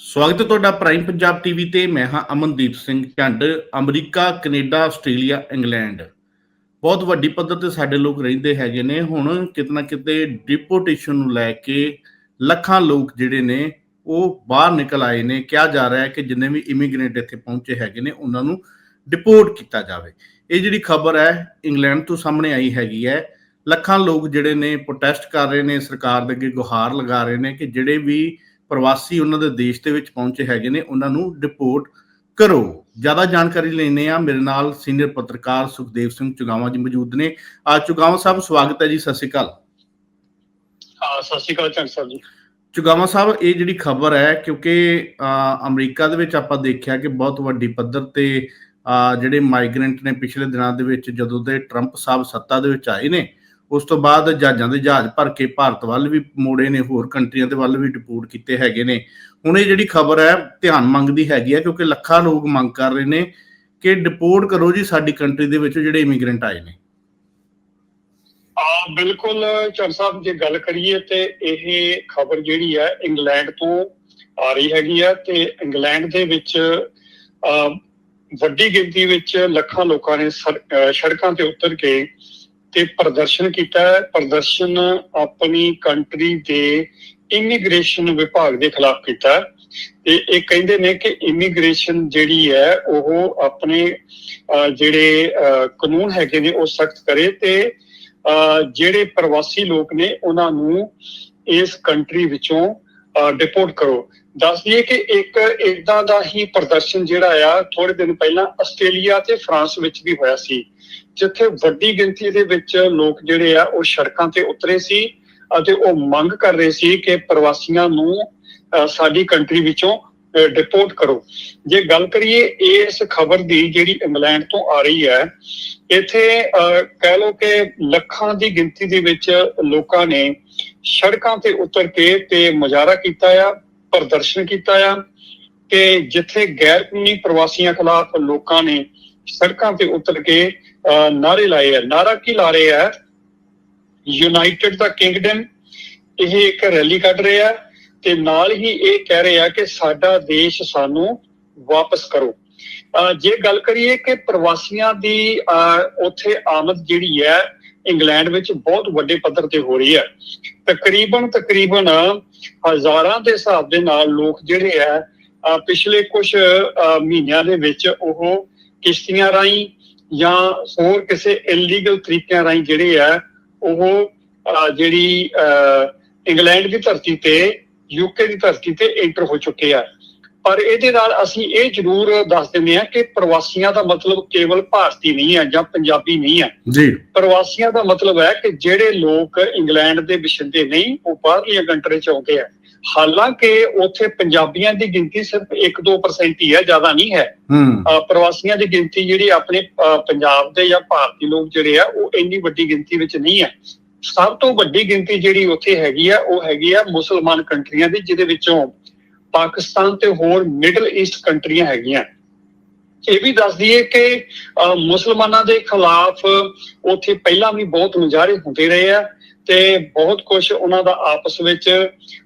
ਸਵਾਗਤ ਹੈ ਤੁਹਾਡਾ ਪ੍ਰਾਈਮ ਪੰਜਾਬ ਟੀਵੀ ਤੇ। ਮੈਂ ਹਾਂ Amandeep Singh Jhand, America, Canada, Australia, England. ਬਹੁਤ ਵੱਡੀ ਪੱਧਰ ਤੇ ਸਾਡੇ ਲੋਕ ਰਹਿੰਦੇ ਹੈਗੇ ਨੇ। ਹੁਣ ਕਿਤਨਾ ਕਿਤੇ ਡਿਪੋਟੇਸ਼ਨ ਨੂੰ ਲੈ ਕੇ ਲੱਖਾਂ ਲੋਕ ਜਿਹੜੇ ਨੇ, ਉਹ ਬਾਹਰ ਨਿਕਲ ਆਏ ਨੇ। ਕਿਹਾ ਜਾ ਰਿਹਾ ਹੈ ਕਿ ਜਿੰਨੇ ਵੀ ਇਮੀਗ੍ਰੈਂਟ ਇੱਥੇ ਪਹੁੰਚੇ ਹੈਗੇ ਨੇ, ਉਹਨਾਂ ਨੂੰ ਡਿਪੋਰਟ ਕੀਤਾ ਜਾਵੇ। ਇਹ ਜਿਹੜੀ ਖਬਰ ਹੈ, ਇੰਗਲੈਂਡ ਤੋਂ ਸਾਹਮਣੇ ਆਈ ਹੈਗੀ ਹੈ। ਲੱਖਾਂ ਲੋਕ ਜਿਹੜੇ ਨੇ ਪ੍ਰੋਟੈਸਟ ਕਰ ਰਹੇ ਨੇ, ਸਰਕਾਰ ਦੇ ਅੱਗੇ ਗੁਹਾਰ ਲਗਾ ਰਹੇ ਨੇ ਕਿ ਜਿਹੜੇ ਵੀ ਪ੍ਰਵਾਸੀ ਉਹਨਾਂ ਦੇ ਦੇਸ਼ ਦੇ ਵਿੱਚ ਪਹੁੰਚੇ ਹੈਗੇ ਨੇ ਉਹਨਾਂ ਨੂੰ ਰਿਪੋਰਟ ਕਰੋ। ਜ਼ਿਆਦਾ ਜਾਣਕਾਰੀ ਲੈਣੇ ਆ ਮੇਰੇ ਨਾਲ ਸੀਨੀਅਰ ਪੱਤਰਕਾਰ ਸੁਖਦੇਵ ਸਿੰਘ ਚੁਗਾਵਾ ਜੀ ਮੌਜੂਦ ਨੇ। ਆ ਚੁਗਾਵਾ ਸਾਹਿਬ ਸਵਾਗਤ ਹੈ ਜੀ ਸਤਿ ਸ਼੍ਰੀ ਅਕਾਲ। ਹਾਂ ਸਤਿ ਸ਼੍ਰੀ ਅਕਾਲ ਚੰਦ ਸਾਹਿਬ ਜੀ। ਚੁਗਾਵਾ ਸਾਹਿਬ ਇਹ ਜਿਹੜੀ ਖਬਰ ਹੈ ਕਿਉਂਕਿ ਅਮਰੀਕਾ ਦੇ ਵਿੱਚ ਆਪਾਂ ਦੇਖਿਆ ਕਿ ਬਹੁਤ ਵੱਡੀ ਪੱਧਰ ਤੇ ਜਿਹੜੇ ਮਾਈਗ੍ਰੈਂਟ ਨੇ ਪਿਛਲੇ ਦਿਨਾਂ ਦੇ ਵਿੱਚ ਜਦੋਂ ਦੇ ਟਰੰਪ ਸਾਹਿਬ ਸੱਤਾ ਦੇ ਵਿੱਚ ਆਏ ਨੇ ਉਸ ਤੋਂ ਬਾਅਦ ਜਹਾਜ਼ਾਂ ਦੇ ਜਹਾਜ਼ ਭਰ ਕੇ ਭਾਰਤ ਵੱਲ ਵੀ ਮੋੜੇ ਨੇ, ਹੋਰ ਕੰਟਰੀਆਂ ਦੇ ਵੱਲ ਵੀ ਡਿਪੋਰਟ ਕੀਤੇ ਹੈਗੇ ਨੇ। ਹੁਣ ਇਹ ਜਿਹੜੀ ਖਬਰ ਹੈ, ਧਿਆਨ ਮੰਗਦੀ ਹੈਗੀ ਹੈ, ਕਿਉਂਕਿ ਲੱਖਾਂ ਲੋਕ ਮੰਗ ਕਰ ਰਹੇ ਨੇ ਕਿ ਡਿਪੋਰਟ ਕਰੋ ਜੀ ਸਾਡੀ ਕੰਟਰੀ ਦੇ ਵਿੱਚ ਜਿਹੜੇ ਇਮੀਗ੍ਰੈਂਟ ਆਏ ਨੇ। ਆ, ਬਿਲਕੁਲ ਚੰਦ ਸਾਹਿਬ, ਜੇ ਗੱਲ ਕਰੀਏ ਤੇ ਇਹ ਖਬਰ ਜਿਹੜੀ ਹੈ, ਇੰਗਲੈਂਡ ਤੋਂ ਆ ਰਹੀ ਹੈਗੀ ਆ ਤੇ ਇੰਗਲੈਂਡ ਦੇ ਵਿੱਚ ਆ ਵੱਡੀ ਗਿਣਤੀ ਵਿੱਚ ਲੱਖਾਂ ਲੋਕਾਂ ਨੇ ਸੜ- ਸੜਕਾਂ ਤੇ ਉਤਰ ਕੇ ਤੇ ਪ੍ਰਦਰਸ਼ਨ ਕੀਤਾ ਹੈ। ਪ੍ਰਦਰਸ਼ਨ ਆਪਣੀ ਕੰਟਰੀ ਦੇ ਇਮੀਗ੍ਰੇਸ਼ਨ ਵਿਭਾਗ ਦੇ ਖਿਲਾਫ ਕੀਤਾ ਹੈ। ਤੇ ਇਹ ਕਹਿੰਦੇ ਨੇ ਕਿ ਇਮੀਗ੍ਰੇਸ਼ਨ ਜਿਹੜੀ ਹੈ, ਉਹ ਆਪਣੇ ਜਿਹੜੇ ਕਾਨੂੰਨ ਹੈਗੇ ਨੇ, ਉਹ ਸਖਤ ਕਰੇ ਤੇ, ਅਹ, ਜਿਹੜੇ ਪ੍ਰਵਾਸੀ ਲੋਕ ਨੇ, ਉਹਨਾਂ ਨੂੰ ਇਸ ਕੰਟਰੀ ਵਿੱਚੋਂ ਡਿਪੋਰਟ ਕਰੋ। ਦੱਸ ਦਈਏ ਕਿ ਇੱਕ ਇਦਾਂ ਦਾ ਹੀ ਪ੍ਰਦਰਸ਼ਨ ਜਿਹੜਾ ਆ ਥੋੜੇ ਦਿਨ ਪਹਿਲਾਂ ਆਸਟ੍ਰੇਲੀਆ ਤੇ ਫਰਾਂਸ ਵਿੱਚ ਵੀ ਹੋਇਆ ਸੀ। ਜਿੱਥੇ ਵੱਡੀ ਗਿਣਤੀ ਦੇ ਵਿੱਚ ਲੋਕ ਜਿਹੜੇ ਆ ਉਹ ਸੜਕਾਂ ਤੇ ਉਤਰੇ ਸੀ ਅਤੇ ਉਹ ਮੰਗ ਕਰ ਰਹੇ ਸੀ ਕਿ ਪ੍ਰਵਾਸੀਆਂ ਨੂੰ ਸਾਡੀ ਕੰਟਰੀ ਵਿੱਚੋਂ ਡਿਪੋਰਟ ਕਰੋ। ਜੇ ਗੱਲ ਕਰੀਏ ਇਸ ਖਬਰ ਦੀ ਜਿਹੜੀ ਇੰਗਲੈਂਡ ਤੋਂ ਆ ਰਹੀ ਹੈ ਇੱਥੇ ਅਹ, ਕਹਿ ਲਓ ਕਿ ਲੱਖਾਂ ਦੀ ਗਿਣਤੀ ਦੇ ਵਿੱਚ ਲੋਕਾਂ ਨੇ ਸੜਕਾਂ ਤੇ ਉਤਰ ਕੇ ਤੇ ਮੁਜ਼ਾਹਰਾ ਕੀਤਾ ਆ ਪ੍ਰਦਰਸ਼ਨ ਕੀਤਾ ਆ ਕਿ ਜਿੱਥੇ ਗੈਰ ਕਾਨੂੰਨੀ ਪ੍ਰਵਾਸੀਆਂ ਖਿਲਾਫ ਲੋਕਾਂ ਨੇ ਸੜਕਾਂ ਤੇ ਉਤਰ ਕੇ ਅਹ, ਨਾਅਰੇ ਲਾਏ ਆ। ਨਾਰਾ ਕੀ ਲਾ ਰਹੇ ਆ? ਯੂਨਾਈਟਿਡ ਦਾ ਕਿੰਗਡਮ ਇਹ ਇੱਕ ਰੈਲੀ ਕੱਢ ਰਿਹਾ ਤੇ ਨਾਲ ਹੀ ਇਹ ਕਹਿ ਰਹੇ ਕਿ ਸਾਡਾ ਦੇਸ਼ ਸਾਨੂੰ ਵਾਪਸ ਕਰੋ। ਜੇ ਗੱਲ ਕਰੀਏ ਕਿ ਪ੍ਰਵਾਸੀਆਂ ਦੀ ਉੱਥੇ ਆਮਦ ਜਿਹੜੀ ਹੈ ਇੰਗਲੈਂਡ ਵਿੱਚ ਬਹੁਤ ਵੱਡੇ ਪੱਧਰ ਤੇ ਹੋ ਰਹੀ ਹੈ। ਤਕਰੀਬਨ ਤਕਰੀਬਨ ਹਜ਼ਾਰਾਂ ਦੇ ਹਿਸਾਬ ਦੇ ਨਾਲ ਲੋਕ ਜਿਹੜੇ ਆ ਅਹ ਪਿਛਲੇ ਕੁਝ ਮਹੀਨਿਆਂ ਦੇ ਵਿੱਚ ਉਹ ਕਿਸ਼ਤੀਆਂ ਰਾਹੀਂ ਜਾਂ ਹੋਰ ਕਿਸੇ ਇਲੀਗਲ ਤਰੀਕਿਆਂ ਰਾਹੀਂ ਜਿਹੜੇ ਆ ਉਹ ਜਿਹੜੀ ਇੰਗਲੈਂਡ ਦੀ ਧਰਤੀ ਤੇ ਯੂਕੇ ਦੀ ਧਰਤੀ ਤੇ ਐਂਟਰ ਹੋ ਚੁੱਕੇ ਆ। ਪਰ ਇਹਦੇ ਨਾਲ ਅਸੀਂ ਇਹ ਜ਼ਰੂਰ ਦੱਸ ਦਿੰਦੇ ਹਾਂ ਕਿ ਪ੍ਰਵਾਸੀਆਂ ਦਾ ਮਤਲਬ ਕੇਵਲ ਭਾਰਤੀ ਨਹੀਂ ਹੈ ਜਾਂ ਪੰਜਾਬੀ ਨਹੀਂ ਹੈ ਜੀ। ਪ੍ਰਵਾਸੀਆਂ ਦਾ ਮਤਲਬ ਹੈ ਕਿ ਜਿਹੜੇ ਲੋਕ ਇੰਗਲੈਂਡ ਦੇ ਵਸਿੰਦੇ ਨਹੀਂ ਉਹ ਬਾਹਰਲੀਆਂ ਕੰਟਰੀ ਚ ਆਉਂਦੇ ਆ। ਹਾਲਾਂਕਿ ਉੱਥੇ ਪੰਜਾਬੀਆਂ ਦੀ ਗਿਣਤੀ ਸਿਰਫ 1-2% ਹੀ ਹੈ ਜ਼ਿਆਦਾ ਨਹੀਂ ਹੈ। ਪ੍ਰਵਾਸੀਆਂ ਦੀ ਗਿਣਤੀ ਜਿਹੜੀ ਆਪਣੇ ਪੰਜਾਬ ਦੇ ਜਾਂ ਭਾਰਤੀ ਲੋਕ ਜਿਹੜੇ ਆ ਉਹ ਇੰਨੀ ਵੱਡੀ ਗਿਣਤੀ ਵਿੱਚ ਨਹੀਂ ਹੈ। ਸਭ ਤੋਂ ਵੱਡੀ ਗਿਣਤੀ ਜਿਹੜੀ ਉੱਥੇ ਹੈਗੀ ਆ ਉਹ ਹੈਗੀ ਆ ਮੁਸਲਮਾਨ ਕੰਟਰੀਆਂ ਦੀ ਜਿਹਦੇ ਵਿੱਚੋਂ ਪਾਕਿਸਤਾਨ ਤੇ ਹੋਰ ਮਿਡਲ ਈਸਟ ਕੰਟਰੀਆਂ ਹੈਗੀਆਂ। ਇਹ ਵੀ ਦੱਸ ਦਈਏ ਕਿ ਮੁਸਲਮਾਨਾਂ ਦੇ ਖਿਲਾਫ ਉੱਥੇ ਪਹਿਲਾਂ ਵੀ ਬਹੁਤ ਮੁਜ਼ਾਹਰੇ ਹੁੰਦੇ ਰਹੇ ਆ। ਤੇ ਬਹੁਤ ਕੁਝ ਉਹਨਾਂ ਦਾ ਆਪਸ ਵਿੱਚ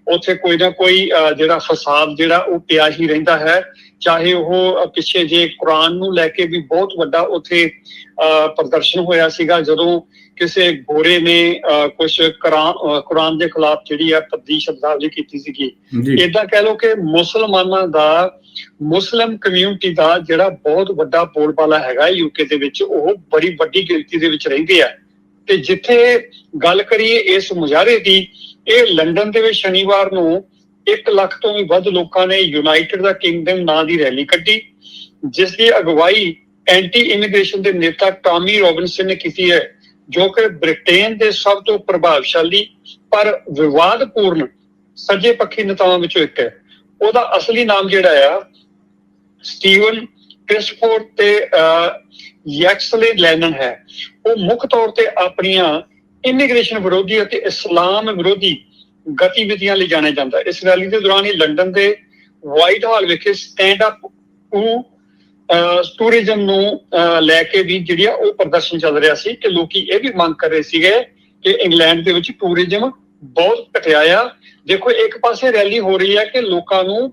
ਉੱਥੇ ਕੋਈ ਨਾ ਕੋਈ ਜਿਹੜਾ ਫਸਾਦ ਜਿਹੜਾ ਉਹ ਪਿਆ ਹੀ ਰਹਿੰਦਾ ਹੈ। ਚਾਹੇ ਉਹ ਪਿੱਛੇ ਜੇ ਕੁਰਾਨ ਨੂੰ ਲੈ ਕੇ ਵੀ ਬਹੁਤ ਵੱਡਾ ਉੱਥੇ ਪ੍ਰਦਰਸ਼ਨ ਹੋਇਆ ਸੀਗਾ। ਜਦੋਂ ਕਿਸੇ ਗੋਰੇ ਨੇ ਕੁਝ ਕੁਰਾਨ ਦੇ ਖਿਲਾਫ ਜਿਹੜੀ ਆ ਪੱਦੀ ਸ਼ਬਦਾਵਲੀ ਕੀਤੀ ਸੀਗੀ। ਇਦਾਂ ਕਹਿ ਲਓ ਕਿ ਮੁਸਲਮਾਨਾਂ ਦਾ ਮੁਸਲਮ ਕਮਿਊਨਿਟੀ ਦਾ ਜਿਹੜਾ ਬਹੁਤ ਵੱਡਾ ਬੋਲਬਾਲਾ ਹੈਗਾ ਯੂਕੇ ਦੇ ਵਿੱਚ ਉਹ ਬੜੀ ਵੱਡੀ ਗਿਣਤੀ ਦੇ ਵਿੱਚ ਰਹਿੰਦੇ ਆ। ਤੇ ਜਿੱਥੇ ਗੱਲ ਕਰੀਏ ਇਸ ਮੁਜ਼ਾਹਰੇ ਦੀ, ਇਹ ਲੰਡਨ ਦੇ ਵਿੱਚ ਸ਼ਨੀਵਾਰ ਨੂੰ 1 ਲੱਖ ਤੋਂ ਵੀ ਵੱਧ ਲੋਕਾਂ ਨੇ ਯੂਨਾਈਟਿਡ ਦਾ ਕਿੰਗਡਮ ਨਾਂ ਦੀ ਰੈਲੀ ਕੱਢੀ, ਜਿਸ ਦੀ ਅਗਵਾਈ ਐਂਟੀ ਇਮੀਗ੍ਰੇਸ਼ਨ ਦੇ ਨੇਤਾ ਟਾਮੀ ਰੋਬਿਨਸਨ ਨੇ ਕੀਤੀ ਹੈ, ਜੋ ਕਿ ਬ੍ਰਿਟੇਨ ਦੇ ਸਭ ਤੋਂ ਪ੍ਰਭਾਵਸ਼ਾਲੀ ਪਰ ਵਿਵਾਦਪੂਰਨ ਸੱਜੇ ਪੱਖੀ ਨੇਤਾਵਾਂ ਵਿੱਚੋਂ ਇੱਕ ਹੈ। ਉਹਦਾ ਅਸਲੀ ਨਾਮ ਜਿਹੜਾ ਆ, ਸਟੀਵਨ ਕ੍ਰਿਸਫੋਰਡ ਤੇ ਯੈਕਸਲੇ ਲੈਨਨ ਹੈ। ਉਹ ਮੁੱਖ ਤੌਰ ਤੇ ਆਪਣੀਆਂ ਇਮੀਗ੍ਰੇਸ਼ਨ ਵਿਰੋਧੀ ਅਤੇ ਇਸਲਾਮ ਵਿਰੋਧੀ ਗਤੀਵਿਧੀਆਂ ਲਈ ਜਾਣਿਆ ਜਾਂਦਾ ਇਸ ਰੈਲੀ ਦੇ ਦੌਰਾਨ ਹੀ ਲੰਡਨ ਦੇ ਵਾਈਟ ਹਾਲ ਵਿਖੇ ਸਟੈਂਡ ਅਪ ਟੂ ਟੂਰਿਜ਼ਮ ਨੂੰ ਅਹ, ਲੈ ਕੇ ਵੀ ਜਿਹੜੀ ਆ ਉਹ ਪ੍ਰਦਰਸ਼ਨ ਚੱਲ ਰਿਹਾ ਸੀ ਕਿ ਲੋਕੀ ਇਹ ਵੀ ਮੰਗ ਕਰ ਰਹੇ ਸੀਗੇ ਕਿ ਇੰਗਲੈਂਡ ਦੇ ਵਿੱਚ ਟੂਰਿਜ਼ਮ ਬਹੁਤ ਘਟਿਆ ਆ ਦੇਖੋ ਇੱਕ ਪਾਸੇ ਰੈਲੀ ਹੋ ਰਹੀ ਹੈ ਕਿ ਲੋਕਾਂ ਨੂੰ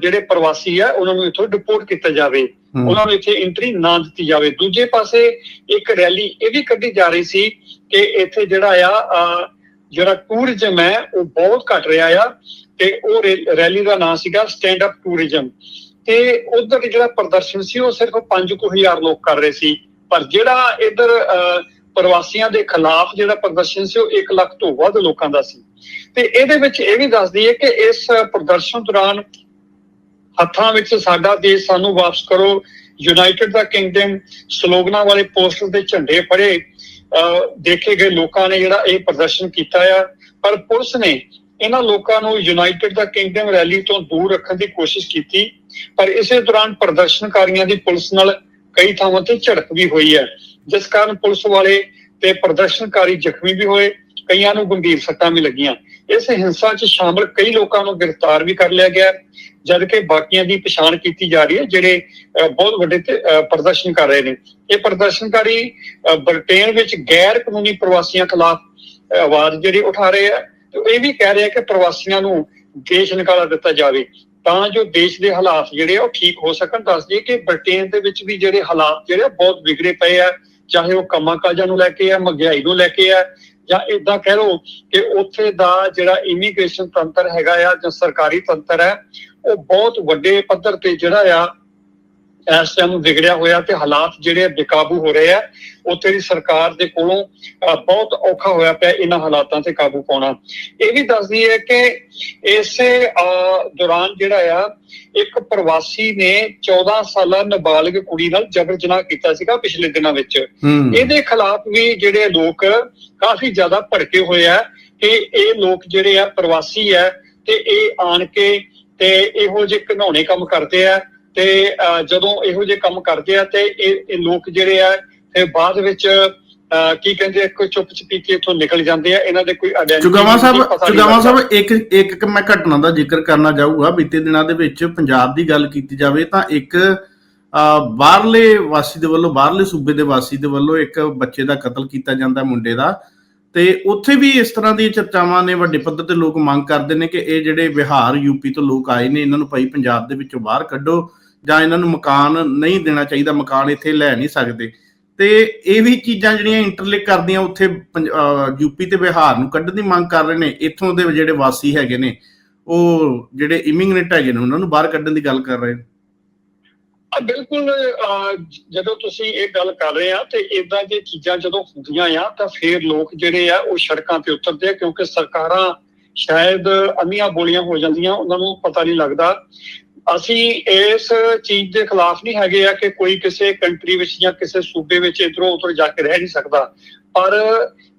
ਜਿਹੜੇ ਪ੍ਰਵਾਸੀ ਆ ਉਹਨਾਂ ਨੂੰ ਇੱਥੋਂ ਡਿਪੋਰਟ ਕੀਤਾ ਜਾਵੇ। ਉਹਨਾਂ ਨੂੰ ਇੱਥੇ ਐਂਟਰੀ ਨਾ ਦਿੱਤੀ ਜਾਵੇ। ਦੂਜੇ ਪਾਸੇ ਇੱਕ ਰੈਲੀ ਇਹ ਵੀ ਕੱਢੀ ਜਾ ਰਹੀ ਸੀ ਕਿ ਇੱਥੇ ਜਿਹੜਾ ਆ ਜਿਹੜਾ ਟੂਰਿਜ਼ਮ ਹੈ ਉਹ ਬਹੁਤ ਘਟ ਰਿਹਾ ਆ ਤੇ ਉਹ ਰੈਲੀ ਦਾ ਨਾਮ ਸੀਗਾ ਸਟੈਂਡ ਅਪ ਟੂਰਿਜ਼ਮ ਤੇ ਉਧਰ ਜਿਹੜਾ ਪ੍ਰਦਰਸ਼ਨ ਸੀ ਉਹ ਸਿਰਫ 5000 ਲੋਕ ਕਰ ਰਹੇ ਸੀ। ਪਰ ਜਿਹੜਾ ਇਧਰ ਪ੍ਰਵਾਸੀਆਂ ਦੇ ਖਿਲਾਫ ਜਿਹੜਾ ਪ੍ਰਦਰਸ਼ਨ ਸੀ ਉਹ 1 ਲੱਖ ਤੋਂ ਵੱਧ ਲੋਕਾਂ ਦਾ ਸੀ। ਤੇ ਇਹਦੇ ਵਿੱਚ ਇਹ ਵੀ ਦੱਸਦੀ ਹੈ ਕਿ ਇਸ ਪ੍ਰਦਰਸ਼ਨ ਦੌਰਾਨ ਹੱਥਾਂ ਵਿੱਚ ਸਾਡਾ ਦੇਸ਼ ਸਾਨੂੰ ਵਾਪਸ ਕਰੋ ਯੂਨਾਈਟਿਡ ਦਾ ਕਿੰਗਡਮ ਸਲੋਗਨਾਂ ਵਾਲੇ ਪੋਸਟਰ ਦੇ ਝੰਡੇ ਫੜੇ ਅਹ, ਦੇਖੇ ਗਏ ਲੋਕਾਂ ਨੇ ਜਿਹੜਾ ਇਹ ਪ੍ਰਦਰਸ਼ਨ ਕੀਤਾ ਆ। ਪਰ ਪੁਲਿਸ ਨੇ ਇਹਨਾਂ ਲੋਕਾਂ ਨੂੰ ਯੂਨਾਈਟਿਡ ਦਾ ਕਿੰਗਡਮ ਰੈਲੀ ਤੋਂ ਦੂਰ ਰੱਖਣ ਦੀ ਕੋਸ਼ਿਸ਼ ਕੀਤੀ ਪਰ ਇਸੇ ਦੌਰਾਨ ਪ੍ਰਦਰਸ਼ਨਕਾਰੀਆਂ ਦੀ ਪੁਲਿਸ ਨਾਲ ਕਈ ਥਾਵਾਂ ਤੇ ਝੜਪ ਵੀ ਹੋਈ ਹੈ। ਜਿਸ ਕਾਰਨ ਪੁਲਿਸ ਵਾਲੇ ਤੇ ਪ੍ਰਦਰਸ਼ਨਕਾਰੀ ਜ਼ਖਮੀ ਵੀ ਹੋਏ ਕਈਆਂ ਨੂੰ ਗੰਭੀਰ ਸੱਟਾਂ ਵੀ ਲੱਗੀਆਂ। ਇਸ ਹਿੰਸਾ 'ਚ ਸ਼ਾਮਲ ਕਈ ਲੋਕਾਂ ਨੂੰ ਗ੍ਰਿਫਤਾਰ ਵੀ ਕਰ ਲਿਆ ਗਿਆ ਜਦਕਿ ਬਾਕੀਆਂ ਦੀ ਪਛਾਣ ਕੀਤੀ ਜਾ ਰਹੀ ਹੈ ਜਿਹੜੇ ਅਹ, ਬਹੁਤ ਵੱਡੇ ਤੇ, ਪ੍ਰਦਰਸ਼ਨ ਕਰ ਰਹੇ ਨੇ। ਇਹ ਪ੍ਰਦਰਸ਼ਨਕਾਰੀ ਬ੍ਰਿਟੇਨ ਵਿੱਚ ਗੈਰ ਕਾਨੂੰਨੀ ਪ੍ਰਵਾਸੀਆਂ ਖਿਲਾਫ ਆਵਾਜ਼ ਜਿਹੜੀ ਉਠਾ ਰਹੇ ਆ ਤੇ ਇਹ ਵੀ ਕਹਿ ਰਹੇ ਆ ਕਿ ਪ੍ਰਵਾਸੀਆਂ ਨੂੰ ਦੇਸ਼ ਨਿਕਾਲਾ ਦਿੱਤਾ ਜਾਵੇ ਤਾਂ ਜੋ ਦੇਸ਼ ਦੇ ਹਾਲਾਤ ਜਿਹੜੇ ਆ ਉਹ ਠੀਕ ਹੋ ਸਕਣ। ਦੱਸ ਦਈਏ ਕਿ ਬ੍ਰਿਟੇਨ ਦੇ ਵਿੱਚ ਵੀ ਜਿਹੜੇ ਹਾਲਾਤ ਜਿਹੜੇ ਬਹੁਤ ਵਿਗੜੇ ਪਏ ਆ ਚਾਹੇ ਉਹ ਕੰਮਾਂ ਕਾਜਾਂ ਨੂੰ ਲੈ ਕੇ ਆ, ਮਹਿੰਗਾਈ ਨੂੰ ਲੈ ਕੇ ਆ, ਜਾਂ ਇਦਾਂ ਕਹਿ ਲਓ ਕਿ ਉੱਥੇ ਦਾ ਜਿਹੜਾ ਇਮੀਗ੍ਰੇਸ਼ਨ ਤੰਤਰ ਹੈਗਾ ਆ ਜਾਂ ਸਰਕਾਰੀ ਤੰਤਰ ਹੈ, ਉਹ ਬਹੁਤ ਵੱਡੇ ਪੱਧਰ ਤੇ ਜਿਹੜਾ ਆ ਇਸ ਟਾਈਮ ਵਿਗੜਿਆ ਹੋਇਆ ਤੇ ਹਾਲਾਤ ਜਿਹੜੇ ਬੇਕਾਬੂ ਹੋ ਰਹੇ ਆ ਉੱਥੇ ਦੀ ਸਰਕਾਰ ਦੇ ਕੋਲੋਂ ਬਹੁਤ ਔਖਾ ਹੋਇਆ ਪਿਆ ਇਹਨਾਂ ਹਾਲਾਤਾਂ ਤੇ ਕਾਬੂ ਪਾਉਣਾ। ਇਹ ਵੀ ਦੱਸਦੀ ਹੈ ਕਿ ਇਸੇ ਦੌਰਾਨ ਜਿਹੜਾ ਆ ਇੱਕ ਪ੍ਰਵਾਸੀ ਨੇ 14 ਸਾਲਾ ਨਾਬਾਲਗ ਕੁੜੀ ਨਾਲ ਜਬਰ ਜਨਾਹ ਕੀਤਾ ਸੀਗਾ ਪਿਛਲੇ ਦਿਨਾਂ ਵਿੱਚ। ਇਹਦੇ ਖਿਲਾਫ ਵੀ ਜਿਹੜੇ ਲੋਕ ਕਾਫੀ ਜ਼ਿਆਦਾ ਭੜਕੇ ਹੋਏ ਆ ਕਿ ਇਹ ਲੋਕ ਜਿਹੜੇ ਆ ਪ੍ਰਵਾਸੀ ਆ ਤੇ ਇਹ ਆਣ ਕੇ ਤੇ ਇਹੋ ਜਿਹੇ ਘਿਨੌਣੇ ਕੰਮ ਕਰਦੇ ਆ। ਤੇ ਜਦੋਂ ਇਹੋ ਜਿਹੇ ਕੰਮ ਕਰਦੇ ਆ ਤੇ ਇਹ ਲੋਕ ਜਿਹੜੇ ਆ ਫਿਰ ਬਾਅਦ ਵਿੱਚ ਕੀ ਕਹਿੰਦੇ ਕੋਈ ਚੁੱਪ ਚਪੀਤੇ ਇੱਥੋਂ ਨਿਕਲ ਜਾਂਦੇ ਆ ਇਹਨਾਂ ਦੇ ਕੋਈ ਚੁਗਾਵਾ ਸਾਹਿਬ ਚੁਗਾਵਾ ਸਾਹਿਬ ਇੱਕ ਇੱਕ ਮੈਂ ਘਟਨਾ ਦਾ ਜ਼ਿਕਰ ਕਰਨਾ ਚਾਹੂਗਾ। ਬੀਤੇ ਦਿਨਾਂ ਦੇ ਵਿੱਚ ਪੰਜਾਬ ਦੀ ਗੱਲ ਕੀਤੀ ਜਾਵੇ ਤਾਂ ਇੱਕ ਬਾਹਰਲੇ ਵਾਸੀ ਦੇ ਵੱਲੋਂ ਬਾਹਰਲੇ ਸੂਬੇ ਦੇ ਵਾਸੀ ਦੇ ਵੱਲੋਂ ਇੱਕ ਬੱਚੇ ਦਾ ਕਤਲ ਕੀਤਾ ਜਾਂਦਾ ਮੁੰਡੇ ਦਾ। ਤੇ ਉੱਥੇ ਵੀ ਇਸ ਤਰ੍ਹਾਂ ਦੀਆਂ ਚਰਚਾਵਾਂ ਨੇ, ਵੱਡੇ ਪੱਧਰ ਤੇ ਲੋਕ ਮੰਗ ਕਰਦੇ ਨੇ ਕਿ ਇਹ ਜਿਹੜੇ ਬਿਹਾਰ ਯੂਪੀ ਤੋਂ ਲੋਕ ਆਏ ਨੇ, ਇਹਨਾਂ ਨੂੰ ਭਾਈ ਪੰਜਾਬ ਦੇ ਵਿੱਚੋਂ ਬਾਹਰ ਕੱਢੋ ਜਾਂ ਇਹਨਾਂ ਨੂੰ ਮਕਾਨ ਨਹੀਂ ਦੇਣਾ ਚਾਹੀਦਾ, ਮਕਾਨ ਇੱਥੇ ਲੈ ਨਹੀਂ ਸਕਦੇ। ਤੇ ਇਹ ਵੀ ਚੀਜ਼ਾਂ ਜਿਹੜੀਆਂ ਇੰਟਰਲਿੰਕ ਕਰਦੀਆਂ, ਉੱਥੇ ਪੰਜ- ਅਹ ਯੂਪੀ ਤੇ ਬਿਹਾਰ ਨੂੰ ਕੱਢਣ ਦੀ ਮੰਗ ਕਰ ਰਹੇ ਨੇ, ਇੱਥੋਂ ਦੇ ਜਿਹੜੇ ਵਾਸੀ ਹੈਗੇ ਨੇ, ਉਹ ਜਿਹੜੇ ਇਮੀਗ੍ਰੈਂਟ ਹੈਗੇ ਨੇ, ਉਹਨਾਂ ਨੂੰ ਬਾਹਰ ਕੱਢਣ ਦੀ ਗੱਲ ਕਰ ਰਹੇ ਨੇ। ਆ ਬਿਲਕੁਲ ਅਹ, ਜਦੋਂ ਤੁਸੀਂ ਇਹ ਗੱਲ ਕਰ ਰਹੇ ਆ ਤੇ ਇਦਾਂ ਦੀਆਂ ਚੀਜ਼ਾਂ ਜਦੋਂ ਹੁੰਦੀਆਂ ਆ ਤਾਂ ਫਿਰ ਲੋਕ ਜਿਹੜੇ ਆ ਉਹ ਸੜਕਾਂ ਤੇ ਉਤਰਦੇ ਆ ਕਿਉਂਕਿ ਸਰਕਾਰਾਂ ਸ਼ਾਇਦ ਅੰਨੀਆਂ ਬੋਲੀਆਂ ਹੋ ਜਾਂਦੀਆਂ ਉਹਨਾਂ ਨੂੰ ਪਤਾ ਨਹੀਂ ਲੱਗਦਾ। ਅਸੀਂ ਇਸ ਚੀਜ਼ ਦੇ ਖਿਲਾਫ ਨਹੀਂ ਹੈਗੇ ਆ ਕਿ ਕੋਈ ਕਿਸੇ ਕੰਟਰੀ ਵਿੱਚ ਜਾਂ ਕਿਸੇ ਸੂਬੇ ਵਿੱਚ ਇਧਰੋਂ ਉਧਰ ਜਾ ਕੇ ਰਹਿ ਨਹੀਂ ਸਕਦਾ। ਪਰ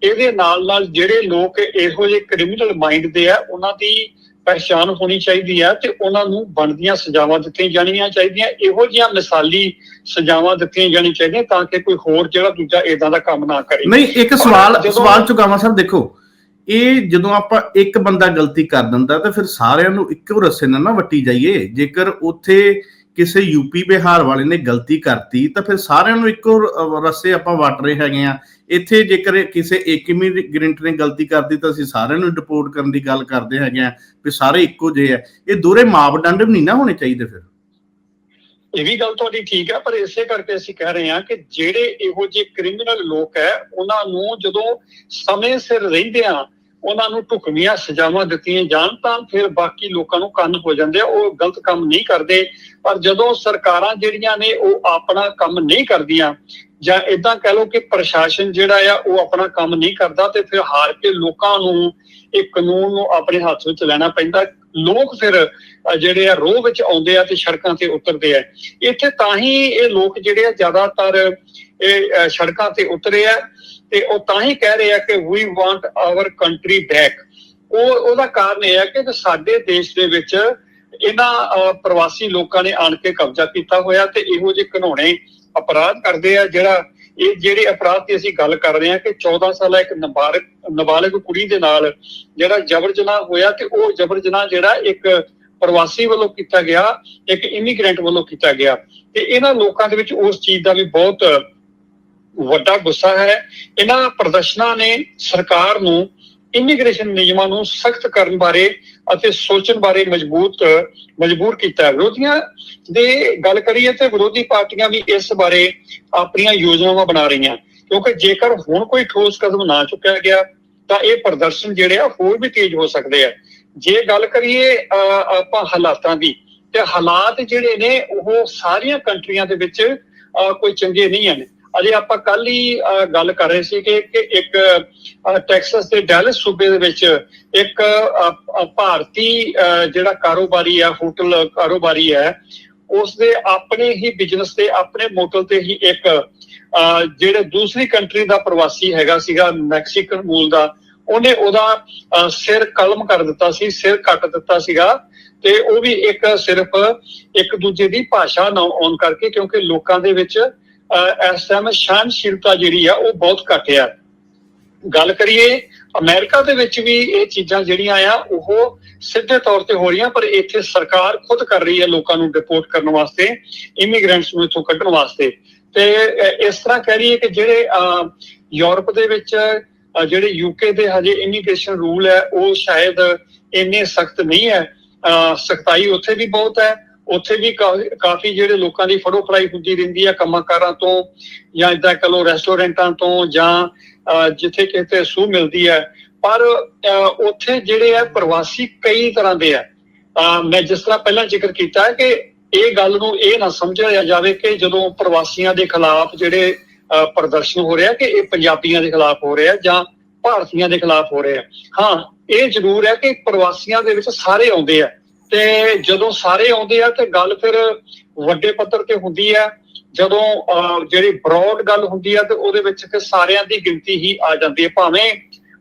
ਇਹਦੇ ਨਾਲ ਨਾਲ ਜਿਹੜੇ ਲੋਕ ਇਹੋ ਜਿਹੇ ਕ੍ਰਿਮੀਨਲ ਮਾਈਂਡ ਦੇ ਆ ਉਹਨਾਂ ਦੀ ਪਹਿਚਾਨ ਹੋਣੀ ਚਾਹੀਦੀ ਹੈ ਤੇ ਉਹਨਾਂ ਨੂੰ ਬਣਦੀਆਂ ਸਜ਼ਾਵਾਂ ਦਿੱਤੀਆਂ ਜਾਣੀਆਂ ਚਾਹੀਦੀਆਂ। ਇਹੋ ਜਿਹੀਆਂ ਮਿਸਾਲੀ ਸਜ਼ਾਵਾਂ ਦਿੱਤੀਆਂ ਜਾਣੀਆਂ ਚਾਹੀਦੀਆਂ ਤਾਂ ਕਿ ਕੋਈ ਹੋਰ ਜਿਹੜਾ ਦੂਜਾ ਇਦਾਂ ਦਾ ਕੰਮ ਨਾ ਕਰੇ। ਨਹੀਂ ਇੱਕ ਸਵਾਲ ਸਵਾਲ ਚੁਕਾਵਾ ਸਾਹਿਬ ਦੇਖੋ ਇਹ ਜਦੋਂ ਆਪਾਂ ਇੱਕ ਬੰਦਾ ਗਲਤੀ ਕਰ ਦਿੰਦਾ ਤਾਂ ਫਿਰ ਸਾਰਿਆਂ ਨੂੰ ਇੱਕੋ ਰਸੇ ਨਾਲ ਨਾ ਵੱਟੀ ਜਾਈਏ। ਜੇਕਰ ਉੱਥੇ ਕਿਸੇ ਯੂਪੀ ਬਿਹਾਰ ਵਾਲੇ ਨੇ ਗਲਤੀ ਕਰਤੀ, ਤਾਂ ਫਿਰ ਸਾਰਿਆਂ ਨੂੰ ਇੱਕੋ ਰਸੇ ਆਪਾਂ ਵੱਟ ਰਹੇ ਹੈਗੇ ਆ। ਇੱਥੇ ਜੇਕਰ ਕਿਸੇ ਇੱਕ ਇਮੀਗ੍ਰੈਂਟ ਨੇ ਗਲਤੀ ਕਰਤੀ, ਤਾਂ ਅਸੀਂ ਸਾਰਿਆਂ ਨੂੰ ਡਿਪੋਰਟ ਕਰਨ ਦੀ ਗੱਲ ਕਰਦੇ ਹੈਗੇ ਆ ਵੀ ਸਾਰੇ ਇੱਕੋ ਜਿਹੇ ਆ। ਇਹ ਦੋਰੇ ਮਾਪਦੰਡ ਵੀ ਨਹੀਂ ਨਾ ਹੋਣੇ ਚਾਹੀਦੇ ਫਿਰ। ਇਹ ਵੀ ਗੱਲ ਤੁਹਾਡੀ ਠੀਕ ਹੈ ਪਰ ਇਸੇ ਕਰਕੇ ਅਸੀਂ ਕਹਿ ਰਹੇ ਹਾਂ ਕਿ ਜਿਹੜੇ ਇਹੋ ਜਿਹੇ ਕ੍ਰਿਮੀਨਲ ਲੋਕ ਹੈ, ਉਹਨਾਂ ਨੂੰ ਜਦੋਂ ਸਮੇਂ ਸਿਰ ਰਹਿੰਦੇ ਆ ਉਹਨਾਂ ਨੂੰ ਢੁਕਵੀਆਂ ਸਜ਼ਾਵਾਂ ਦਿੱਤੀਆਂ ਜਾਣ ਤਾਂ ਫਿਰ ਬਾਕੀ ਲੋਕਾਂ ਨੂੰ ਕੰਨ ਹੋ ਜਾਂਦੇ ਆ, ਉਹ ਗਲਤ ਕੰਮ ਨਹੀਂ ਕਰਦੇ। ਪਰ ਜਦੋਂ ਸਰਕਾਰਾਂ ਜਿਹੜੀਆਂ ਨੇ, ਉਹ ਆਪਣਾ ਕੰਮ ਨਹੀਂ ਕਰਦੀਆਂ, ਜਾਂ ਇਦਾਂ ਕਹਿ ਲਓ ਕਿ ਪ੍ਰਸ਼ਾਸਨ ਜਿਹੜਾ ਆ, ਉਹ ਆਪਣਾ ਕੰਮ ਨਹੀਂ ਕਰਦਾ, ਤੇ ਫਿਰ ਹਾਰ ਕੇ ਲੋਕਾਂ ਨੂੰ ਇਹ ਕਾਨੂੰਨ ਨੂੰ ਆਪਣੇ ਹੱਥ ਵਿੱਚ ਲੈਣਾ ਪੈਂਦਾ। ਲੋਕ ਫਿਰ ਜਿਹੜੇ ਆ, ਰੋਹ ਵਿੱਚ ਆਉਂਦੇ ਆ ਤੇ ਸੜਕਾਂ ਤੇ ਉਤਰਦੇ ਆ। ਇੱਥੇ ਤਾਂ ਹੀ ਇਹ ਲੋਕ ਜਿਹੜੇ ਆ, ਜ਼ਿਆਦਾਤਰ ਇਹ ਸੜਕਾਂ ਤੇ ਉਤਰੇ ਆ। ਤੇ ਉਹ ਤਾਂ ਹੀ ਕਹਿ ਰਹੇ ਆ ਕਿ we want our country back ਉਹ, ਉਹਦਾ ਕਾਰਨ ਇਹ ਹੈ ਕਿ ਸਾਡੇ ਦੇਸ਼ ਦੇ ਵਿੱਚ ਇਹਨਾਂ ਪ੍ਰਵਾਸੀ ਲੋਕਾਂ ਨੇ ਆਣ ਕੇ ਕਬਜ਼ਾ ਕੀਤਾ ਹੋਇਆ ਤੇ ਇਹੋ ਜਿਹੇ ਘਨੋਣੇ ਅਪਰਾਧ ਕਰਦੇ ਆ ਜਿਹੜਾ ਇਹ ਜਿਹੜੇ ਅਪਰਾਧ ਦੀ ਅਸੀਂ ਗੱਲ ਕਰ ਰਹੇ ਹਾਂ ਕਿ 14 ਸਾਲਾ ਇੱਕ ਨਾਬਾਲਗ ਨਾਬਾਲਗ ਕੁੜੀ ਦੇ ਨਾਲ ਜਿਹੜਾ ਜਬਰ ਜਨਾਹ ਹੋਇਆ ਤੇ ਉਹ ਜਬਰ ਜਨਾਹ ਜਿਹੜਾ ਇੱਕ ਪ੍ਰਵਾਸੀ ਵੱਲੋਂ ਕੀਤਾ ਗਿਆ, ਇੱਕ ਇਮੀਗ੍ਰੈਂਟ ਵੱਲੋਂ ਕੀਤਾ ਗਿਆ। ਤੇ ਇਹਨਾਂ ਲੋਕਾਂ ਦੇ ਵਿੱਚ ਉਸ ਚੀਜ਼ ਦਾ ਵੀ ਬਹੁਤ ਵੱਡਾ ਗੁੱਸਾ ਹੈ। ਇਹਨਾਂ ਪ੍ਰਦਰਸ਼ਨਾਂ ਨੇ ਸਰਕਾਰ ਨੂੰ ਇਮੀਗ੍ਰੇਸ਼ਨ ਨਿਯਮਾਂ ਨੂੰ ਸਖਤ ਕਰਨ ਬਾਰੇ ਅਤੇ ਸੋਚਣ ਬਾਰੇ ਮਜ਼ਬੂਤ ਮਜਬੂਰ ਕੀਤਾ। ਹੈ ਵਿਰੋਧੀਆਂ ਦੇ ਗੱਲ ਕਰੀਏ ਤੇ ਵਿਰੋਧੀ ਪਾਰਟੀਆਂ ਵੀ ਇਸ ਬਾਰੇ ਆਪਣੀਆਂ ਯੋਜਨਾਵਾਂ ਬਣਾ ਰਹੀਆਂ। ਕਿਉਂਕਿ ਜੇਕਰ ਹੁਣ ਕੋਈ ਠੋਸ ਕਦਮ ਨਾ ਚੁੱਕਿਆ ਗਿਆ ਤਾਂ ਇਹ ਪ੍ਰਦਰਸ਼ਨ ਜਿਹੜੇ ਆ ਹੋਰ ਵੀ ਤੇਜ਼ ਹੋ ਸਕਦੇ ਆ। ਜੇ ਗੱਲ ਕਰੀਏ ਅਹ, ਆਪਾਂ ਹਾਲਾਤਾਂ ਦੀ ਤੇ ਹਾਲਾਤ ਜਿਹੜੇ ਨੇ ਉਹ ਸਾਰੀਆਂ ਕੰਟਰੀਆਂ ਦੇ ਵਿੱਚ ਅਹ, ਕੋਈ ਚੰਗੇ ਨਹੀਂ ਹਨ। ਅਜੇ ਆਪਾਂ ਕੱਲ ਹੀ ਅਹ, ਗੱਲ ਕਰ ਰਹੇ ਸੀ ਕਿ ਇੱਕ ਅਹ, ਟੈਕਸਸ ਦੇ ਡੈਲਸ ਸੂਬੇ ਦੇ ਵਿੱਚ ਇੱਕ ਭਾਰਤੀ ਅਹ, ਜਿਹੜਾ ਕਾਰੋਬਾਰੀ ਆ ਹੋਟਲ ਕਾਰੋਬਾਰੀ ਹੈ ਉਸ ਦੇ ਆਪਣੇ ਹੀ ਬਿਜ਼ਨਸ ਤੇ ਆਪਣੇ ਮੋਟਲ ਤੇ ਹੀ ਇੱਕ ਜਿਹੜੇ ਦੂਸਰੀ ਕੰਟਰੀ ਦਾ ਪ੍ਰਵਾਸੀ ਹੈਗਾ ਸੀਗਾ ਮੈਕਸੀਕਨ ਮੂਲ ਦਾ ਉਹਨੇ ਉਹਦਾ ਅਹ, ਸਿਰ ਕਲਮ ਕਰ ਦਿੱਤਾ ਸੀ ਸਿਰ ਕੱਟ ਦਿੱਤਾ ਸੀਗਾ ਤੇ ਉਹ ਵੀ ਇੱਕ ਸਿਰਫ ਇੱਕ ਦੂਜੇ ਦੀ ਭਾਸ਼ਾ ਨਾ ਆਉਣ ਕਰਕੇ ਕਿਉਂਕਿ ਲੋਕਾਂ ਦੇ ਵਿੱਚ ਇਸ ਟਾਈਮ ਸਹਿਣਸ਼ੀਲਤਾ ਜਿਹੜੀ ਆ ਉਹ ਬਹੁਤ ਘੱਟ ਆ। ਗੱਲ ਕਰੀਏ ਅਮਰੀਕਾ ਦੇ ਵਿੱਚ ਵੀ ਇਹ ਚੀਜ਼ਾਂ ਜਿਹੜੀਆਂ ਆ ਉਹ ਸਿੱਧੇ ਤੌਰ ਤੇ ਹੋ ਰਹੀਆਂ ਪਰ ਇੱਥੇ ਸਰਕਾਰ ਖੁਦ ਕਰ ਰਹੀ ਹੈ ਲੋਕਾਂ ਨੂੰ ਡਿਪੋਰਟ ਕਰਨ ਵਾਸਤੇ ਇਮੀਗ੍ਰੈਂਟਸ ਨੂੰ ਇੱਥੋਂ ਕੱਢਣ ਵਾਸਤੇ। ਤੇ ਇਸ ਤਰ੍ਹਾਂ ਕਹਿ ਰਹੀ ਹੈ ਕਿ ਜਿਹੜੇ ਅਹ, ਯੂਰਪ ਦੇ ਵਿੱਚ ਜਿਹੜੇ ਯੂਕੇ ਦੇ ਹਜੇ ਇਮੀਗ੍ਰੇਸ਼ਨ ਰੂਲ ਹੈ ਉਹ ਸ਼ਾਇਦ ਇੰਨੇ ਸਖਤ ਨਹੀਂ ਹੈ ਸਖਤਾਈ ਉੱਥੇ ਵੀ ਬਹੁਤ ਹੈ ਉੱਥੇ ਵੀ ਕਾ- ਕਾਫੀ ਜਿਹੜੇ ਲੋਕਾਂ ਦੀ ਫੜੋ ਫੜਾਈ ਹੁੰਦੀ ਰਹਿੰਦੀ ਹੈ ਕੰਮਕਾਰਾਂ ਤੋਂ ਜਾਂ ਇਦਾਂ ਕਹ ਲੋ ਰੈਸਟੋਰੈਂਟਾਂ ਤੋਂ ਜਾਂ ਜਿੱਥੇ ਕਿਤੇ ਸੂਹ ਮਿਲਦੀ ਹੈ। ਪਰ ਉੱਥੇ ਜਿਹੜੇ ਹੈ ਪ੍ਰਵਾਸੀ ਕਈ ਤਰ੍ਹਾਂ ਦੇ ਆ। ਮੈਂ ਜਿਸ ਤਰ੍ਹਾਂ ਪਹਿਲਾਂ ਜ਼ਿਕਰ ਕੀਤਾ ਕਿ ਇਹ ਗੱਲ ਨੂੰ ਇਹ ਨਾ ਸਮਝਿਆ ਜਾਵੇ ਕਿ ਜਦੋਂ ਪ੍ਰਵਾਸੀਆਂ ਦੇ ਖਿਲਾਫ ਜਿਹੜੇ ਪ੍ਰਦਰਸ਼ਨ ਹੋ ਰਿਹਾ ਕਿ ਇਹ ਪੰਜਾਬੀਆਂ ਦੇ ਖਿਲਾਫ ਹੋ ਰਿਹਾ ਜਾਂ ਭਾਰਤੀਆਂ ਦੇ ਖਿਲਾਫ ਹੋ ਰਿਹਾ। ਹਾਂ, ਇਹ ਜ਼ਰੂਰ ਹੈ ਕਿ ਪ੍ਰਵਾਸੀਆਂ ਦੇ ਵਿੱਚ ਸਾਰੇ ਆਉਂਦੇ ਆ। ਤੇ ਜਦੋਂ ਸਾਰੇ ਆਉਂਦੇ ਆ ਤੇ ਗੱਲ ਫਿਰ ਵੱਡੇ ਪੱਧਰ ਤੇ ਹੁੰਦੀ ਹੈ ਜਦੋਂ ਅਹ, ਜਿਹੜੀ ਬ੍ਰੌਡ ਗੱਲ ਹੁੰਦੀ ਹੈ ਤੇ ਉਹਦੇ ਵਿੱਚ ਫਿਰ ਸਾਰਿਆਂ ਦੀ ਗਿਣਤੀ ਹੀ ਆ ਜਾਂਦੀ ਹੈ ਭਾਵੇਂ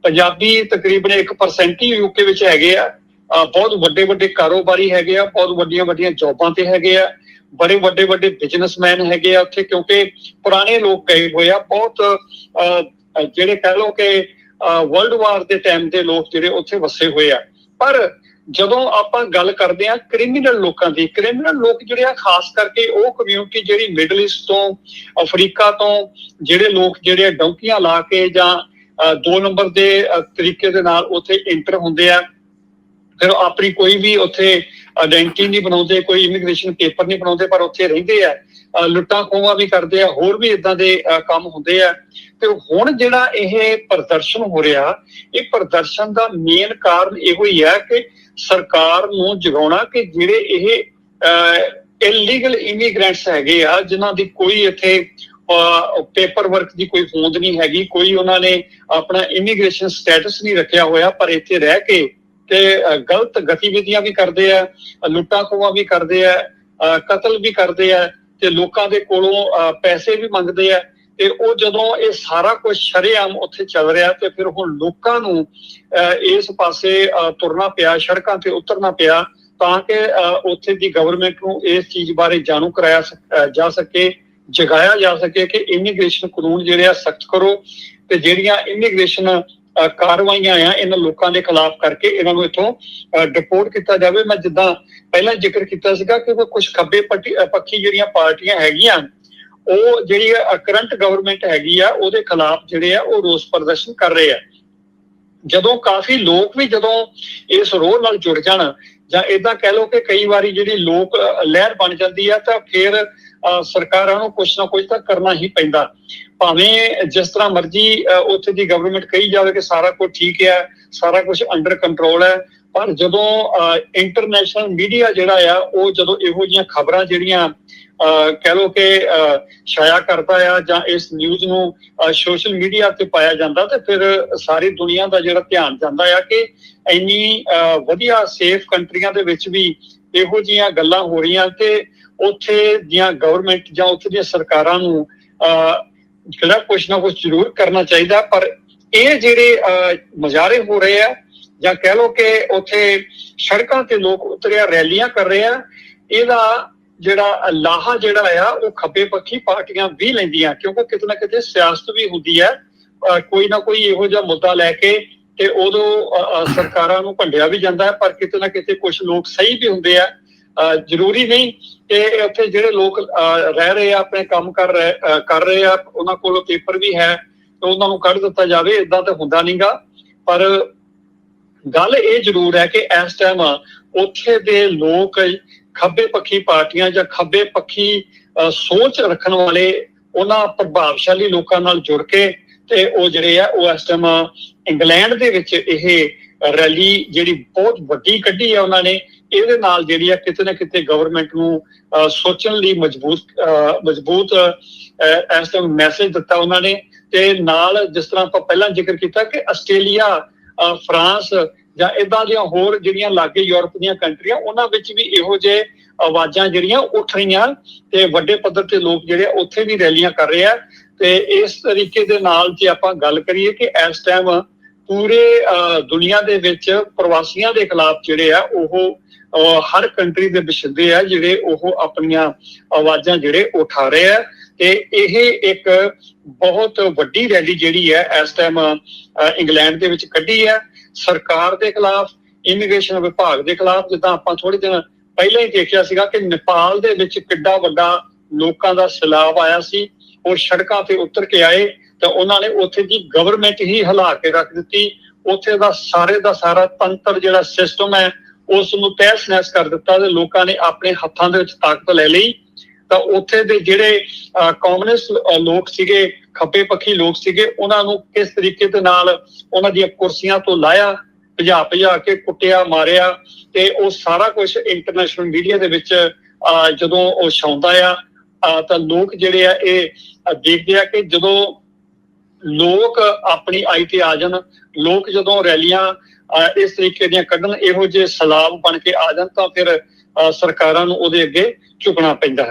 ਪੰਜਾਬੀ ਤਕਰੀਬਨ 1% ਹੀ ਯੂਕੇ ਵਿੱਚ ਹੈਗੇ ਆ। ਬਹੁਤ ਵੱਡੇ ਵੱਡੇ ਕਾਰੋਬਾਰੀ ਹੈਗੇ ਆ ਬਹੁਤ ਵੱਡੀਆਂ ਵੱਡੀਆਂ ਜੌਬਾਂ ਤੇ ਹੈਗੇ ਆ। ਬੜੇ ਵੱਡੇ ਵੱਡੇ ਬਿਜ਼ਨਸਮੈਨ ਹੈਗੇ ਆ ਉੱਥੇ ਕਿਉਂਕਿ ਪੁਰਾਣੇ ਲੋਕ ਗਏ ਹੋਏ ਆ। ਬਹੁਤ ਅਹ, ਜਿਹੜੇ ਕਹਿ ਲਓ ਕਿ ਵਰਲਡ ਵਾਰ ਦੇ ਟਾਈਮ ਦੇ ਲੋਕ ਜਿਹੜੇ ਉੱਥੇ ਵਸੇ ਹੋਏ ਆ। ਪਰ ਜਦੋਂ ਆਪਾਂ ਗੱਲ ਕਰਦੇ ਆ ਕ੍ਰਿਮੀਨਲ ਲੋਕਾਂ ਦੀ ਕ੍ਰਿਮੀਨਲ ਲੋਕ ਜਿਹੜੇ ਆ ਖਾਸ ਕਰਕੇ ਉਹ ਕਮਿਊਨਿਟੀ ਜਿਹੜੀ ਮਿਡਲ ਈਸਟ ਤੋਂ ਅਫਰੀਕਾ ਤੋਂ ਜਿਹੜੇ ਲੋਕ ਜਿਹੜੇ ਡੌਂਕੀਆਂ ਲਾ ਕੇ ਜਾਂ ਦੋ ਨੰਬਰ ਦੇ ਤਰੀਕੇ ਦੇ ਨਾਲ ਉੱਥੇ ਇੰਟਰ ਹੁੰਦੇ ਆ। ਫਿਰ ਆਪਣੀ ਕੋਈ ਵੀ ਉੱਥੇ ਆਇਡੈਂਟੀ ਨਹੀਂ ਬਣਾਉਂਦੇ ਕੋਈ ਇਮੀਗ੍ਰੇਸ਼ਨ ਪੇਪਰ ਨਹੀਂ ਬਣਾਉਂਦੇ ਪਰ ਉੱਥੇ ਰਹਿੰਦੇ ਆ। ਲੁੱਟਾਂ ਖੋਹਾਂ ਵੀ ਕਰਦੇ ਆ ਹੋਰ ਵੀ ਇਦਾਂ ਦੇ ਅਹ, ਕੰਮ ਹੁੰਦੇ ਆ। ਤੇ ਹੁਣ ਜਿਹੜਾ ਇਹ ਪ੍ਰਦਰਸ਼ਨ ਹੋ ਰਿਹਾ ਇਹ ਪ੍ਰਦਰਸ਼ਨ ਦਾ ਮੇਨ ਕਾਰਨ ਇਹੋ ਹੀ ਹੈ ਕਿ ਸਰਕਾਰ ਨੂੰ ਜਗਾਉਣਾ ਕਿ ਜਿਹੜੇ ਇਹ ਇਲੀਗਲ ਇਮੀਗ੍ਰੈਂਟਸ ਹੈਗੇ ਆ ਜਿਨ੍ਹਾਂ ਦੀ ਕੋਈ ਇੱਥੇ ਪੇਪਰ ਵਰਕ ਦੀ ਕੋਈ ਹੋਂਦ ਨਹੀਂ ਹੈਗੀ ਕੋਈ ਉਹਨਾਂ ਨੇ ਆਪਣਾ ਇਮੀਗ੍ਰੇਸ਼ਨ ਸਟੇਟਸ ਨਹੀਂ ਰੱਖਿਆ ਹੋਇਆ ਪਰ ਇੱਥੇ ਰਹਿ ਕੇ ਤੇ ਗਲਤ ਗਤੀਵਿਧੀਆਂ ਵੀ ਕਰਦੇ ਆ ਲੁੱਟਾਂ ਖੋਹਾਂ ਵੀ ਕਰਦੇ ਆ ਅਹ, ਕਤਲ ਵੀ ਕਰਦੇ ਆ ਤੇ ਲੋਕਾਂ ਦੇ ਕੋਲੋਂ ਅਹ, ਪੈਸੇ ਵੀ ਮੰਗਦੇ ਆ ਤੇ ਉਹ ਜਦੋਂ ਇਹ ਸਾਰਾ ਕੁਝ ਸ਼ਰੇਆਮ ਉੱਥੇ ਚੱਲ ਰਿਹਾ ਤੇ ਫਿਰ ਹੁਣ ਲੋਕਾਂ ਨੂੰ ਇਸ ਪਾਸੇ ਤੁਰਨਾ ਪਿਆ, ਸੜਕਾਂ ਤੇ ਉਤਰਨਾ ਪਿਆ, ਤਾਂ ਕਿ ਉੱਥੇ ਦੀ ਗਵਰਨਮੈਂਟ ਨੂੰ ਇਸ ਚੀਜ਼ ਬਾਰੇ ਜਾਣੂ ਕਰਾਇਆ ਜਾ ਸਕੇ, ਜਗਾਇਆ ਜਾ ਸਕੇ ਕਿ ਇਮੀਗ੍ਰੇਸ਼ਨ ਕਾਨੂੰਨ ਜਿਹੜੇ ਆ ਸਖਤ ਕਰੋ ਤੇ ਜਿਹੜੀਆਂ ਇਮੀਗ੍ਰੇਸ਼ਨ ਕਾਰਵਾਈਆਂ ਆ ਇਹਨਾਂ ਲੋਕਾਂ ਦੇ ਖਿਲਾਫ ਕਰਕੇ ਇਹਨਾਂ ਨੂੰ ਇੱਥੋਂ ਡਿਪੋਰਟ ਕੀਤਾ ਜਾਵੇ। ਮੈਂ ਜਿੱਦਾਂ ਪਹਿਲਾਂ ਜ਼ਿਕਰ ਕੀਤਾ ਸੀਗਾ ਕਿ ਕੁਝ ਖੱਬੇ ਪੱਟੀ- ਪੱਖੀ ਜਿਹੜੀਆਂ ਪਾਰਟੀਆਂ ਹੈਗੀਆਂ ਉਹ ਜਿਹੜੀ ਕਰੰਟ ਗਵਰਨਮੈਂਟ ਹੈਗੀ ਆ, ਉਹਦੇ ਖਿਲਾਫ ਜਿਹੜੇ ਆ, ਉਹ ਰੋਸ ਪ੍ਰਦਰਸ਼ਨ ਕਰ ਰਹੇ ਆ। ਜਦੋਂ ਕਾਫੀ ਲੋਕ ਵੀ ਜਦੋਂ ਇਸ ਰੋਹ ਨਾਲ ਜੁੜ ਜਾਣ, ਜਾਂ ਇਦਾਂ ਕਹਿ ਲਓ ਕਿ ਕਈ ਵਾਰੀ ਜਿਹੜੀ ਲੋਕ ਲਹਿਰ ਬਣ ਜਾਂਦੀ ਆ, ਤਾਂ ਫਿਰ ਸਰਕਾਰਾਂ ਨੂੰ ਕੁਝ ਨਾ ਕੁਝ ਤਾਂ ਕਰਨਾ ਹੀ ਪੈਂਦਾ। ਭਾਵੇਂ ਜਿਸ ਤਰ੍ਹਾਂ ਮਰਜ਼ੀ ਉੱਥੇ ਦੀ ਗਵਰਨਮੈਂਟ ਕਹੀ ਜਾਵੇ ਕਿ ਸਾਰਾ ਕੁਝ ਠੀਕ ਹੈ ਸਾਰਾ ਕੁਝ ਅੰਡਰ ਕੰਟਰੋਲ ਹੈ ਪਰ ਜਦੋਂ ਇੰਟਰਨੈਸ਼ਨਲ ਮੀਡੀਆ ਜਿਹੜਾ ਆ, ਉਹ ਜਦੋਂ ਇਹੋ ਜਿਹੀਆਂ ਖਬਰਾਂ ਜਿਹੜੀਆਂ ਕਹਿ ਲੋ ਕਿ ਅਹ, ਛਾਇਆ ਕਰਦਾ ਆ ਜਾਂ ਇਸ ਨਿਊਜ਼ ਨੂੰ ਸੋਸ਼ਲ ਮੀਡੀਆ ਤੇ ਪਾਇਆ ਜਾਂਦਾ ਤੇ ਫਿਰ ਸਾਰੀ ਦੁਨੀਆ ਦਾ ਜਿਹੜਾ ਧਿਆਨ ਜਾਂਦਾ ਆ ਕਿ ਇੰਨੀ ਵਧੀਆ ਸੇਫ ਕੰਟਰੀਆਂ ਦੇ ਵਿੱਚ ਵੀ ਇਹੋ ਜਿਹੀਆਂ ਗੱਲਾਂ ਹੋ ਰਹੀਆਂ ਤੇ ਉੱਥੇ ਦੀਆਂ ਗਵਰਨਮੈਂਟ ਜਾਂ ਉੱਥੇ ਦੀਆਂ ਸਰਕਾਰਾਂ ਨੂੰ ਅਹ, ਜਿਹੜਾ ਕੁਝ ਨਾ ਕੁਝ ਜ਼ਰੂਰ ਕਰਨਾ ਚਾਹੀਦਾ ਪਰ ਇਹ ਜਿਹੜੇ ਅਹ, ਮੁਜ਼ਾਹਰੇ ਹੋ ਰਹੇ ਆ ਜਾਂ ਕਹਿ ਲਓ ਕਿ ਉੱਥੇ ਸੜਕਾਂ ਤੇ ਲੋਕ ਉਤਰਿਆ ਰੈਲੀਆਂ ਕਰ ਰਹੇ ਆ ਇਹਦਾ ਜਿਹੜਾ ਲਾਹਾ ਜਿਹੜਾ ਆ ਉਹ ਖੱਬੇ ਪੱਖੀ ਪਾਰਟੀਆਂ ਵੀ ਲੈਂਦੀਆਂ ਕਿਉਂਕਿ ਕਿਤੇ ਨਾ ਕਿਤੇ ਸਿਆਸਤ ਵੀ ਹੁੰਦੀ ਹੈ। ਕੋਈ ਨਾ ਕੋਈ ਇਹੋ ਜਿਹਾ ਮੁੱਦਾ ਲੈ ਕੇ ਤੇ ਉਦੋਂ ਸਰਕਾਰਾਂ ਨੂੰ ਭੰਡਿਆ ਵੀ ਜਾਂਦਾ ਹੈ ਪਰ ਕਿਤੇ ਨਾ ਕਿਤੇ ਕੁਝ ਲੋਕ ਸਹੀ ਵੀ ਹੁੰਦੇ ਆ। ਜ਼ਰੂਰੀ ਨਹੀਂ ਕਿ ਉੱਥੇ ਜਿਹੜੇ ਲੋਕ ਅਹ, ਰਹਿ ਰਹੇ ਆ ਆਪਣੇ ਕੰਮ ਕਰ ਰਹੇ ਕਰ ਰਹੇ ਆ ਉਹਨਾਂ ਕੋਲ ਪੇਪਰ ਵੀ ਹੈ ਤੇ ਉਹਨਾਂ ਨੂੰ ਕੱਢ ਦਿੱਤਾ ਜਾਵੇ ਇਦਾਂ ਤਾਂ ਹੁੰਦਾ ਨਹੀਂਗਾ। ਪਰ ਗੱਲ ਇਹ ਜ਼ਰੂਰ ਹੈ ਕਿ ਇਸ ਟਾਈਮ ਉੱਥੇ ਦੇ ਲੋਕ ਖੱਬੇ ਪੱਖੀ ਪਾਰਟੀਆਂ ਜਾਂ ਖੱਬੇ ਪੱਖੀ ਸੋਚ ਰੱਖਣ ਵਾਲੇ ਉਹਨਾਂ ਪ੍ਰਭਾਵਸ਼ਾਲੀ ਲੋਕਾਂ ਨਾਲ ਜੁੜ ਕੇ ਤੇ ਉਹ ਜਿਹੜੇ ਆ ਉਹ ਇਸ ਟਾਈਮ ਇੰਗਲੈਂਡ ਦੇ ਵਿੱਚ ਇਹ ਰੈਲੀ ਜਿਹੜੀ ਬਹੁਤ ਵੱਡੀ ਕੱਢੀ ਹੈ ਉਹਨਾਂ ਨੇ ਇਹਦੇ ਨਾਲ ਜਿਹੜੀ ਆ ਕਿਤੇ ਨਾ ਕਿਤੇ ਗਵਰਨਮੈਂਟ ਨੂੰ ਅਹ, ਸੋਚਣ ਲਈ ਮਜ਼ਬੂਤ ਅਹ, ਮਜ਼ਬੂਤ ਅਹ, ਇਸ ਟਾਈਮ ਮੈਸੇਜ ਦਿੱਤਾ ਉਹਨਾਂ ਨੇ ਤੇ ਨਾਲ ਜਿਸ ਤਰ੍ਹਾਂ ਆਪਾਂ ਪਹਿਲਾਂ ਜ਼ਿਕਰ ਕੀਤਾ ਕਿ ਆਸਟ੍ਰੇਲੀਆ ਅਹ, ਫਰਾਂਸ ਜਾਂ ਇਦਾਂ ਦੀਆਂ ਹੋਰ ਜਿਹੜੀਆਂ ਲਾਗੇ ਯੂਰਪ ਦੀਆਂ ਕੰਟਰੀਆਂ ਉਹਨਾਂ ਵਿੱਚ ਵੀ ਇਹੋ ਜਿਹੇ ਆਵਾਜ਼ਾਂ ਜਿਹੜੀਆਂ ਉੱਠ ਰਹੀਆਂ ਤੇ ਵੱਡੇ ਪੱਧਰ ਤੇ ਲੋਕ ਜਿਹੜੇ ਆ ਉੱਥੇ ਵੀ ਰੈਲੀਆਂ ਕਰ ਰਹੇ ਆ। ਤੇ ਇਸ ਤਰੀਕੇ ਦੇ ਨਾਲ ਜੇ ਆਪਾਂ ਗੱਲ ਕਰੀਏ ਕਿ ਇਸ ਟਾਈਮ ਪੂਰੇ ਅਹ, ਦੁਨੀਆ ਦੇ ਵਿੱਚ ਪ੍ਰਵਾਸੀਆਂ ਦੇ ਖਿਲਾਫ ਜਿਹੜੇ ਆ ਉਹ ਅਹ, ਹਰ ਕੰਟਰੀ ਦੇ ਬਸ਼ਿੰਦੇ ਆ ਜਿਹੜੇ ਉਹ ਆਪਣੀਆਂ ਆਵਾਜ਼ਾਂ ਜਿਹੜੇ ਉਠਾ ਰਹੇ ਆ। ਤੇ ਇਹ ਇੱਕ ਬਹੁਤ ਵੱਡੀ ਰੈਲੀ ਜਿਹੜੀ ਹੈ ਇਸ ਟਾਈਮ ਇੰਗਲੈਂਡ ਦੇ ਵਿੱਚ ਕੱਢੀ ਹੈ ਸਰਕਾਰ ਦੇ ਖਿਲਾਫ ਇਮੀਗ੍ਰੇਸ਼ਨ ਵਿਭਾਗ ਦੇ ਖਿਲਾਫ, ਜਿੱਦਾਂ ਆਪਾਂ ਥੋੜੇ ਦਿਨ ਪਹਿਲਾਂ ਹੀ ਦੇਖਿਆ ਸੀਗਾ ਕਿ ਨੇਪਾਲ ਦੇ ਵਿੱਚ ਕਿੱਡਾ ਵੱਡਾ ਲੋਕਾਂ ਦਾ ਸੈਲਾਬ ਆਇਆ ਸੀ। ਉਹ ਸੜਕਾਂ ਤੇ ਉਤਰ ਕੇ ਆਏ ਤਾਂ ਉਹਨਾਂ ਨੇ ਉੱਥੇ ਦੀ ਗਵਰਨਮੈਂਟ ਹੀ ਹਿਲਾ ਕੇ ਰੱਖ ਦਿੱਤੀ। ਉੱਥੇ ਦਾ ਸਾਰੇ ਦਾ ਸਾਰਾ ਤੰਤਰ ਜਿਹੜਾ ਸਿਸਟਮ ਹੈ, ਉਸ ਨੂੰ ਤਹਿਸ ਨਹਿਸ ਕਰ ਦਿੱਤਾ ਤੇ ਲੋਕਾਂ ਨੇ ਆਪਣੇ ਹੱਥਾਂ ਦੇ ਵਿੱਚ ਤਾਕਤ ਲੈ ਲਈ। ਤਾਂ ਉੱਥੇ ਦੇ ਜਿਹੜੇ ਕਮਿਊਨਿਸਟ ਲੋਕ ਸੀਗੇ ਖੱਬੇ ਪੱਖੀ ਲੋਕ ਸੀਗੇ ਉਹਨਾਂ ਨੂੰ ਕਿਸ ਤਰੀਕੇ ਦੇ ਨਾਲ ਉਹਨਾਂ ਦੀਆਂ ਕੁਰਸੀਆਂ ਤੋਂ ਲਾਇਆ ਭਜਾ ਭਜਾ ਕੇ ਕੁੱਟਿਆ ਮਾਰਿਆ ਤੇ ਉਹ ਸਾਰਾ ਕੁਝ ਇੰਟਰਨੈਸ਼ਨਲ ਮੀਡੀਆ ਦੇ ਵਿੱਚ ਜਦੋਂ ਉਹ ਛਾਉਂਦਾ ਆ ਤਾਂ ਲੋਕ ਜਿਹੜੇ ਆ ਇਹ ਦੇਖਦੇ ਆ ਕਿ ਜਦੋਂ ਲੋਕ ਆਪਣੀ ਆਈ ਤੇ ਆ ਜਾਣ ਲੋਕ ਜਦੋਂ ਰੈਲੀਆਂ ਇਸ ਤਰੀਕੇ ਦੀਆਂ ਕੱਢਣ ਇਹੋ ਜਿਹੇ ਸਲਾਬ ਬਣ ਕੇ ਆ ਜਾਣ ਤਾਂ ਫਿਰ ਅਹ, ਸਰਕਾਰਾਂ ਨੂੰ ਉਹਦੇ ਅੱਗੇ ਝੁਕਣਾ ਪੈਂਦਾ ਹੈ।